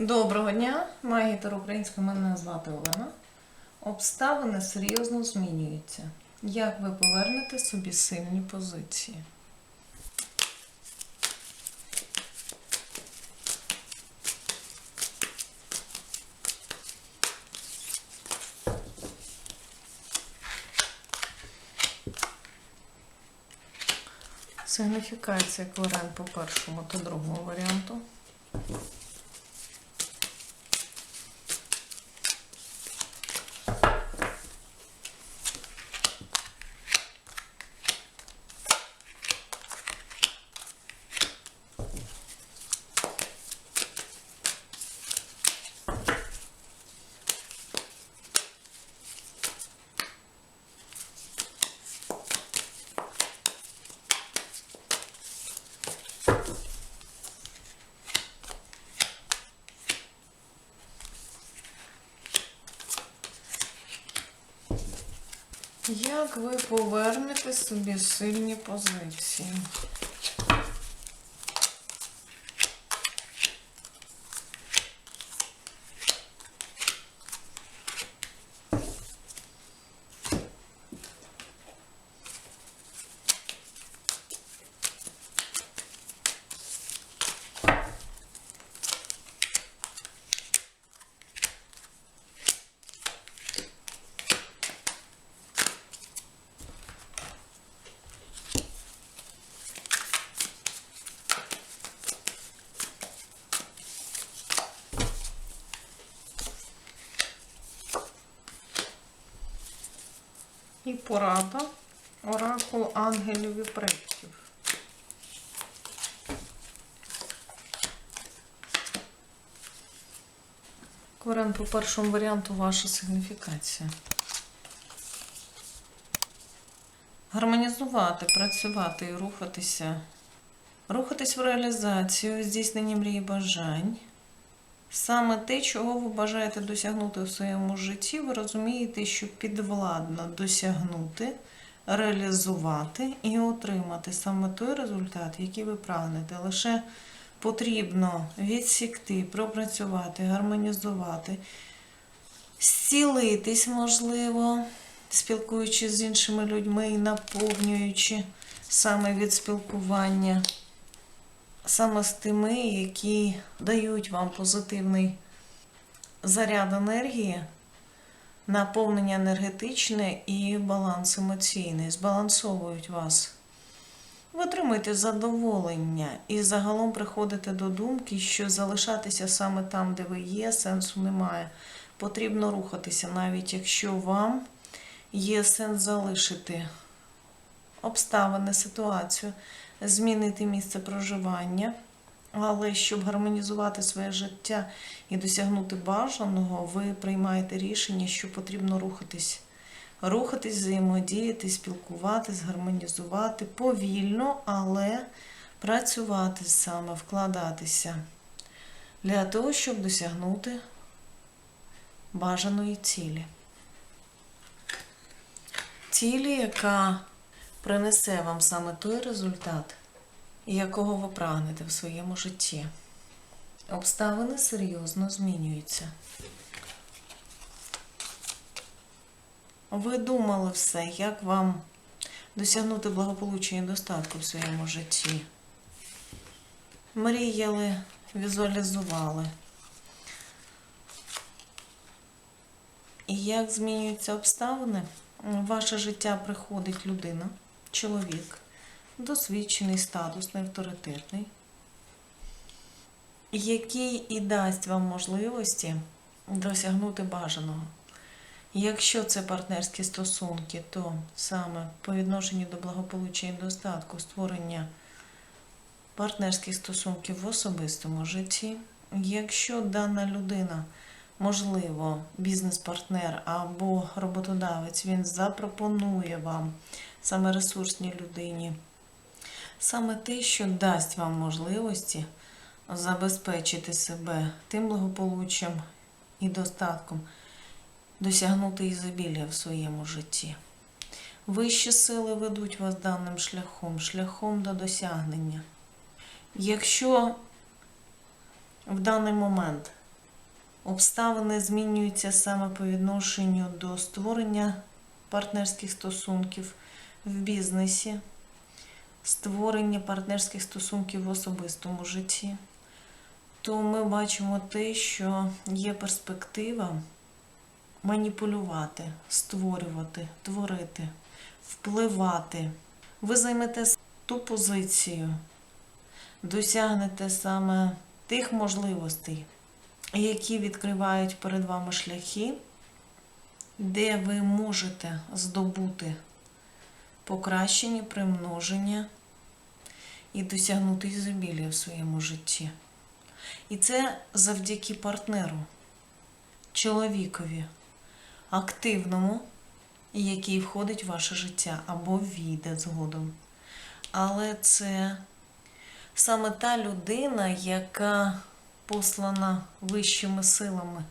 Доброго дня, магітер українська, мене звати Олена. Обставини серйозно змінюються. Як ви повернете собі сильні позиції? Сигніфікація кварен по першому та другому варіанту. Як ви повернете собі сильні позиції? І порада оракул ангелів і предків. Корен по першому варіанту ваша сигніфікація. Гармонізувати, працювати і рухатися. Рухатись в реалізацію, здійснення мрій бажань. Саме те, чого ви бажаєте досягнути в своєму житті, ви розумієте, що підвладно досягнути, реалізувати і отримати саме той результат, який ви прагнете. Лише потрібно відсікти, пропрацювати, гармонізувати, зцілитись, можливо, спілкуючись з іншими людьми і наповнюючи саме від спілкування саме з тими, які дають вам позитивний заряд енергії, наповнення енергетичне і баланс емоційний, збалансовують вас. Ви отримуєте задоволення і загалом приходите до думки, що залишатися саме там, де ви є, сенсу немає. Потрібно рухатися, навіть якщо вам є сенс залишити обставини, ситуацію, змінити місце проживання. Але щоб гармонізувати своє життя і досягнути бажаного, ви приймаєте рішення, що потрібно рухатись. Рухатись, взаємодіяти, спілкуватись, гармонізувати повільно, але працювати саме, вкладатися для того, щоб досягнути бажаної цілі. Цілі, яка принесе вам саме той результат, якого ви прагнете в своєму житті. Обставини серйозно змінюються. Ви думали все, як вам досягнути благополуччя і достатку в своєму житті. Мріяли, візуалізували. І як змінюються обставини? В ваше життя приходить людина, чоловік, досвідчений, статусний, авторитетний, який і дасть вам можливості досягнути бажаного. Якщо це партнерські стосунки, то саме по відношенню до благополуччя і достатку створення партнерських стосунків в особистому житті. Якщо дана людина, можливо, бізнес-партнер або роботодавець, він запропонує вам саме ресурсній людині, саме те, що дасть вам можливості забезпечити себе тим благополуччям і достатком, досягнути ізобілля в своєму житті. Вищі сили ведуть вас даним шляхом, шляхом до досягнення. Якщо в даний момент Обставини змінюються саме по відношенню до створення партнерських стосунків в бізнесі, створення партнерських стосунків в особистому житті. То ми бачимо те, що є перспектива маніпулювати, створювати, творити, впливати. Ви займете ту позицію, досягнете саме тих можливостей, які відкривають перед вами шляхи, де ви можете здобути покращення, примноження і досягнути ізобілія в своєму житті. І це завдяки партнеру, чоловікові, активному, який входить в ваше життя або війде згодом. Але це саме та людина, яка послана вищими силами.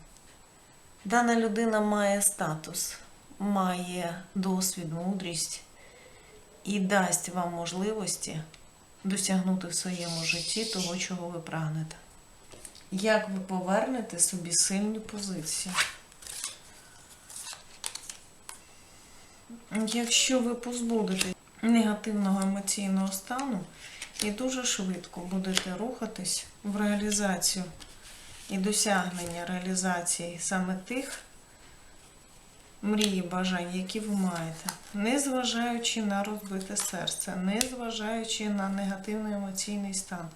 Дана людина має статус, має досвід, мудрість і дасть вам можливості досягнути в своєму житті того, чого ви прагнете. Як ви повернете собі сильні позиції? Якщо ви позбудете негативного емоційного стану і дуже швидко будете рухатись в реалізацію і досягнення реалізації саме тих мрій, бажань, які ви маєте, не зважаючи на розбите серце, не зважаючи на негативний емоційний стан.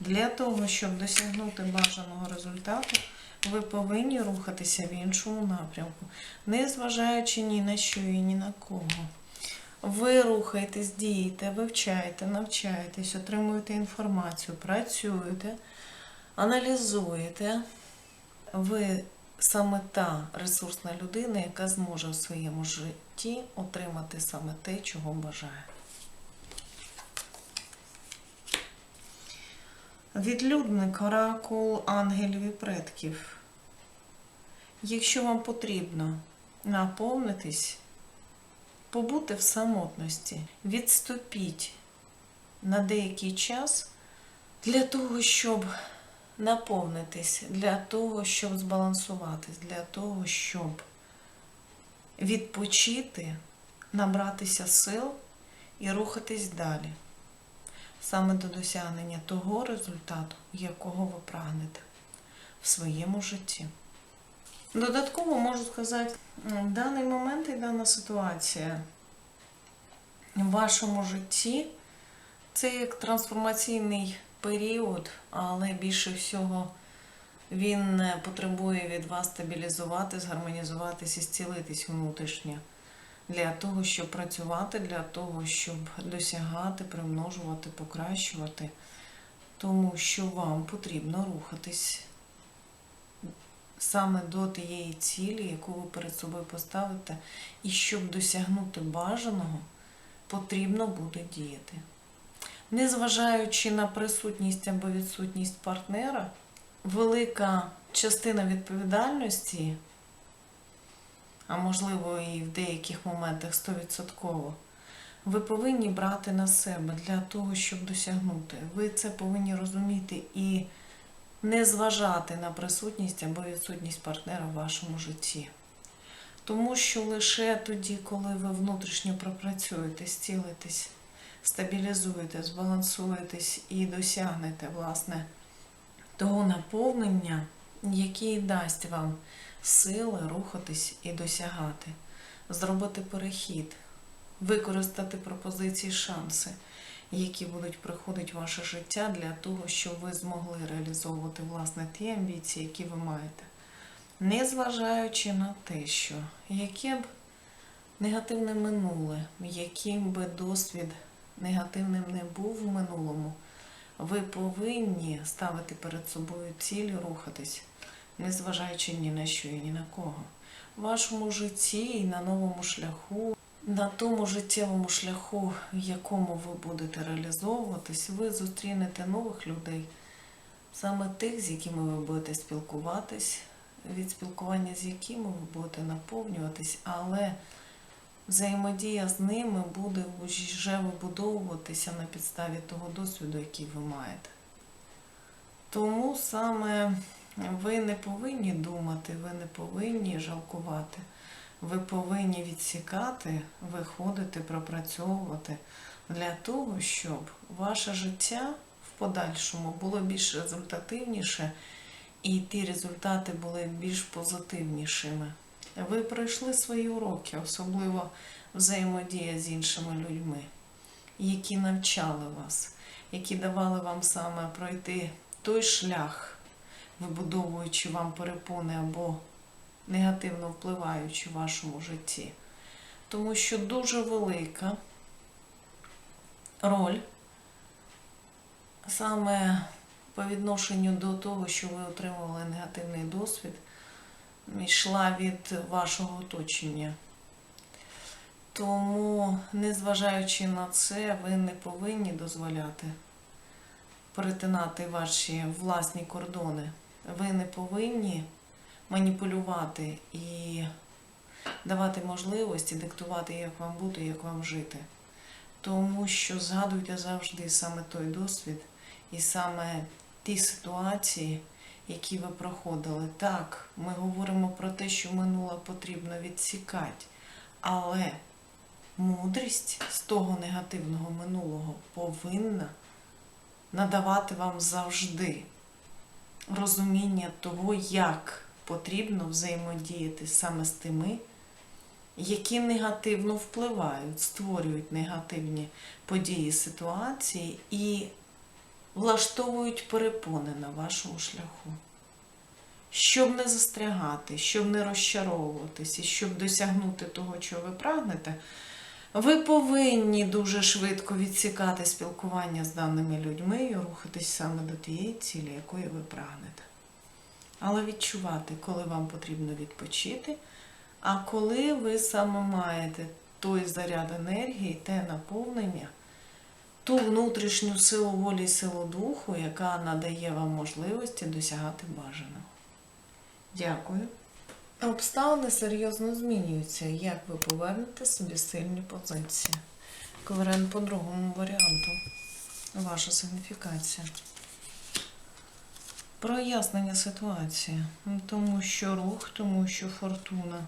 Для того, щоб досягнути бажаного результату, ви повинні рухатися в іншому напрямку, не зважаючи ні на що і ні на кого. Ви рухаєтесь, дієте, вивчаєте, навчаєтесь, отримуєте інформацію, працюєте, аналізуєте. Ви саме та ресурсна людина, яка зможе в своєму житті отримати саме те, чого бажає. Відлюдник, оракул ангелів і предків. Якщо вам потрібно наповнитись, побути в самотності, відступіть на деякий час для того, щоб наповнитись, для того, щоб збалансуватись, для того, щоб відпочити, набратися сил і рухатись далі. Саме до досягнення того результату, якого ви прагнете в своєму житті. Додатково можу сказати, в даний момент і дана ситуація в вашому житті це як трансформаційний період, але більше всього він потребує від вас стабілізувати, згармонізуватись і зцілитись внутрішньо. Для того, щоб працювати, для того, щоб досягати, примножувати, покращувати, тому що вам потрібно рухатись саме до тієї цілі, яку ви перед собою поставите, і щоб досягнути бажаного, потрібно буде діяти. Незважаючи на присутність або відсутність партнера, велика частина відповідальності, а можливо і в деяких моментах 100%, ви повинні брати на себе для того, щоб досягнути. Ви це повинні розуміти і не зважати на присутність або відсутність партнера в вашому житті. Тому що лише тоді, коли ви внутрішньо пропрацюєте, зцілитесь, стабілізуєте, збалансуєтесь і досягнете, власне, того наповнення, яке дасть вам сили рухатись і досягати, зробити перехід, використати пропозиції, шанси які будуть приходити в ваше життя для того, щоб ви змогли реалізовувати власне ті амбіції, які ви маєте. Незважаючи на те, що яке б негативне минуле, яким би досвід негативним не був в минулому, ви повинні ставити перед собою цілі рухатись, незважаючи ні на що і ні на кого. В вашому житті і на новому шляху на тому життєвому шляху, в якому ви будете реалізовуватись, ви зустрінете нових людей, саме тих, з якими ви будете спілкуватись, від спілкування з якими ви будете наповнюватись, але взаємодія з ними буде вже вибудовуватися на підставі того досвіду, який ви маєте. Тому саме Ви не повинні думати, ви не повинні жалкувати. Ви повинні відсікати, виходити, пропрацьовувати для того, щоб ваше життя в подальшому було більш результативніше і ті результати були більш позитивнішими. Ви пройшли свої уроки, особливо взаємодія з іншими людьми, які навчали вас, які давали вам саме пройти той шлях, вибудовуючи вам перепони або негативно впливаючи в вашому житті. Тому що дуже велика роль саме по відношенню до того, що ви отримували негативний досвід, йшла від вашого оточення. Тому, незважаючи на це, ви не повинні дозволяти перетинати ваші власні кордони. Ви не повинні маніпулювати і давати можливості диктувати, як вам бути, як вам жити. Тому що згадуйте завжди саме той досвід і саме ті ситуації, які ви проходили. Так, ми говоримо про те, що минуле потрібно відсікати, але мудрість з того негативного минулого повинна надавати вам завжди розуміння того, як потрібно взаємодіяти саме з тими, які негативно впливають, створюють негативні події, ситуації і влаштовують перепони на вашому шляху. Щоб не застрягати, щоб не розчаровуватися, щоб досягнути того, чого ви прагнете, ви повинні дуже швидко відсікати спілкування з даними людьми і рухатись саме до тієї цілі, якої ви прагнете. Але відчувати, коли вам потрібно відпочити, а коли ви саме маєте той заряд енергії, те наповнення, ту внутрішню силу волі і силу духу, яка надає вам можливості досягати бажаного. Дякую. Обставини серйозно змінюються, як ви повернете собі сильні позиції. Коврен по другому варіанту. Ваша сигніфікація. Прояснення ситуації. Тому що рух, тому що фортуна,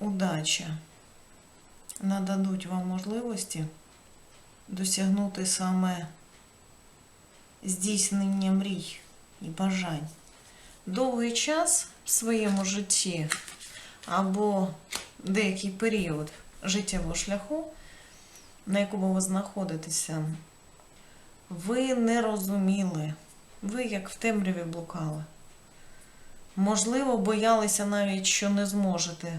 удача нададуть вам можливості досягнути саме здійснення мрій і бажань. Довгий час в своєму житті або деякий період життєвого шляху, на якому ви знаходитеся, ви не розуміли, ви як в темряві блукали. Можливо, боялися навіть, що не зможете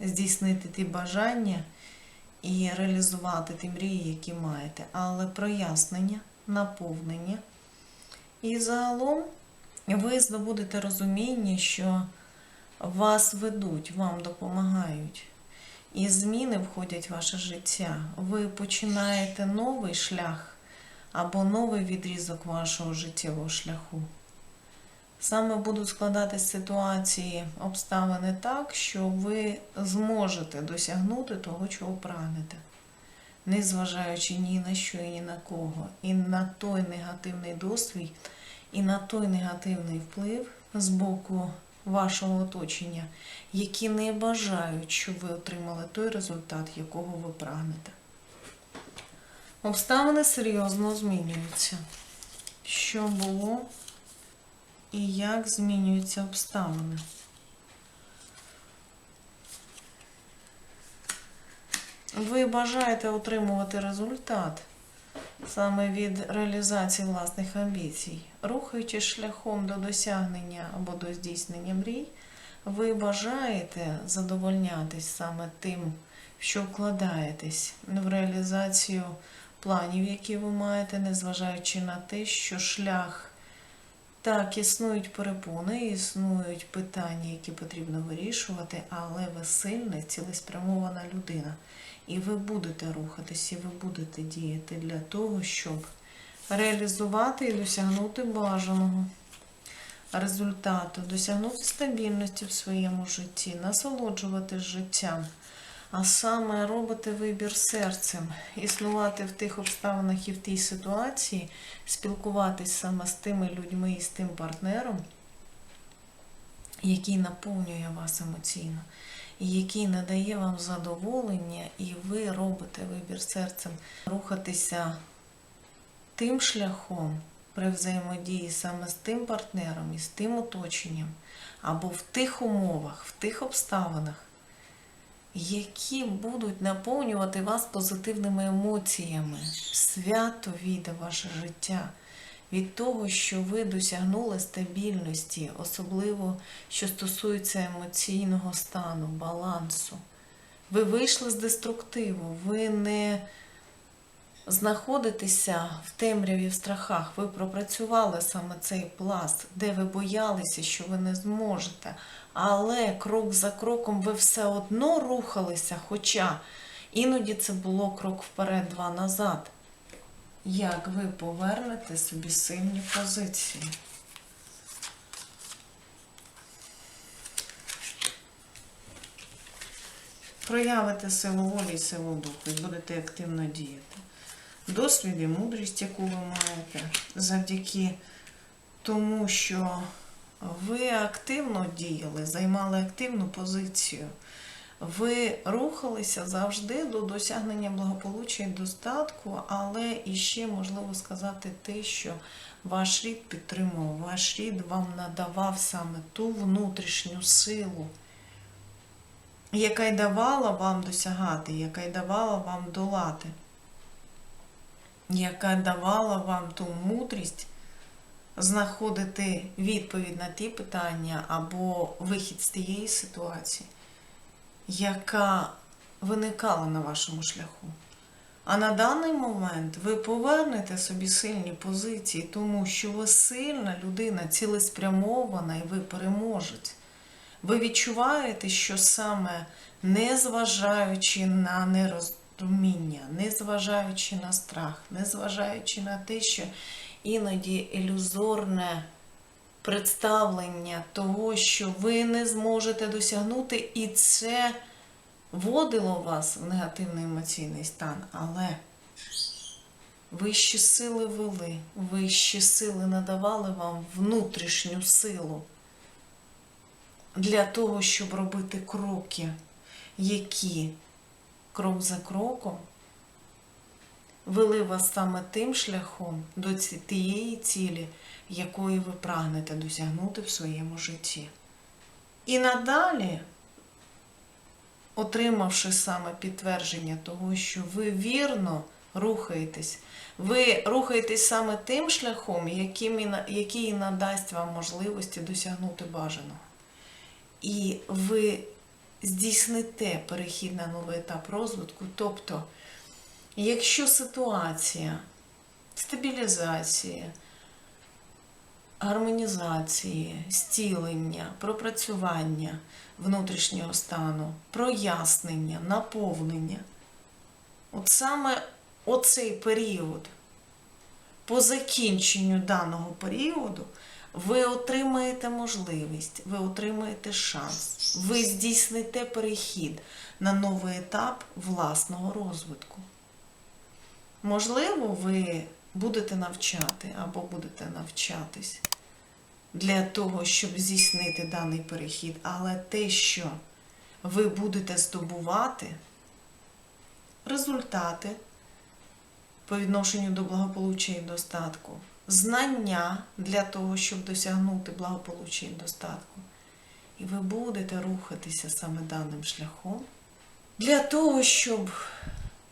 здійснити ті бажання і реалізувати ті мрії, які маєте, але прояснення, наповнення. І загалом ви здобудете розуміння, що вас ведуть, вам допомагають. І зміни входять в ваше життя. Ви починаєте новий шлях або новий відрізок вашого життєвого шляху. Саме будуть складатись ситуації, обставини так, що ви зможете досягнути того, чого прагнете, незважаючи ні на що і ні на кого, і на той негативний досвід, і на той негативний вплив з боку вашого оточення, які не бажають, щоб ви отримали той результат, якого ви прагнете. Обставини серйозно змінюються. Що було і як змінюються обставини? Ви бажаєте отримувати результат саме від реалізації власних амбіцій. Рухаючись шляхом до досягнення або до здійснення мрій, ви бажаєте задовольнятись саме тим, що вкладаєтесь в реалізацію планів, які ви маєте, незважаючи на те, що шлях так, існують перепони, існують питання, які потрібно вирішувати, але ви сильна, цілеспрямована людина. І ви будете рухатись, і ви будете діяти для того, щоб реалізувати і досягнути бажаного результату, досягнути стабільності в своєму житті, насолоджуватись життям. А саме робите вибір серцем, існувати в тих обставинах і в тій ситуації, спілкуватись саме з тими людьми і з тим партнером, який наповнює вас емоційно, який надає вам задоволення, і ви робите вибір серцем. Рухатися тим шляхом при взаємодії саме з тим партнером і з тим оточенням, або в тих умовах, в тих обставинах, які будуть наповнювати вас позитивними емоціями. Свято війде ваше життя від того, що ви досягнули стабільності, особливо що стосується емоційного стану, балансу. Ви вийшли з деструктиву, ви не знаходитеся в темряві в страхах. Ви пропрацювали саме цей пласт, де ви боялися, що ви не зможете. Але крок за кроком ви все одно рухалися, хоча іноді це було крок вперед, два назад. Як ви повернете собі сильні позиції? Проявите силу волі і силу духу і будете активно діяти. Досвід і мудрість, яку ви маєте, завдяки тому, що ви активно діяли, займали активну позицію. Ви рухалися завжди до досягнення благополуччя і достатку, але іще можливо сказати те, що ваш рід підтримував, ваш рід вам надавав саме ту внутрішню силу, яка й давала вам досягати, яка й давала вам долати, яка давала вам ту мудрість знаходити відповідь на ті питання або вихід з тієї ситуації, яка виникала на вашому шляху. А на даний момент ви повернете собі сильні позиції, тому що ви сильна людина, цілеспрямована і ви переможете. Ви відчуваєте, що саме незважаючи на нерозуміння, незважаючи на страх, незважаючи на те, що іноді ілюзорне представлення того, що ви не зможете досягнути, і це вводило вас в негативний емоційний стан, але вищі сили вели, вищі сили надавали вам внутрішню силу для того, щоб робити кроки, які крок за кроком вели вас саме тим шляхом до тієї цілі, якої ви прагнете досягнути в своєму житті. І надалі, отримавши саме підтвердження того, що ви вірно рухаєтесь, ви рухаєтесь саме тим шляхом, який надасть вам можливості досягнути бажаного. І ви здійсните перехід на новий етап розвитку, тобто Якщо ситуація стабілізації, гармонізації, стілення, пропрацювання внутрішнього стану, прояснення, наповнення, от саме оцей період, по закінченню даного періоду, ви отримаєте можливість, ви отримаєте шанс, ви здійсните перехід на новий етап власного розвитку. Можливо, ви будете навчати або будете навчатись для того, щоб здійснити даний перехід, але те, що ви будете здобувати, результати по відношенню до благополуччя і достатку, знання для того, щоб досягнути благополуччя і достатку. І ви будете рухатися саме даним шляхом для того, щоб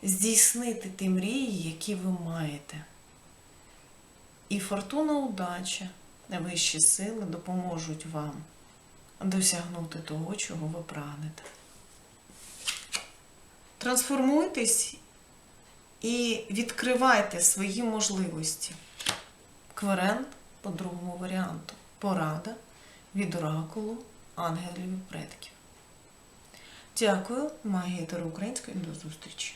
здійснити ті мрії, які ви маєте. І фортуна удача, вищі сили допоможуть вам досягнути того, чого ви прагнете. Трансформуйтесь і відкривайте свої можливості. Кверент по другому варіанту. Порада від оракулу ангелів предків. Дякую, магія Таро Української. До зустрічі!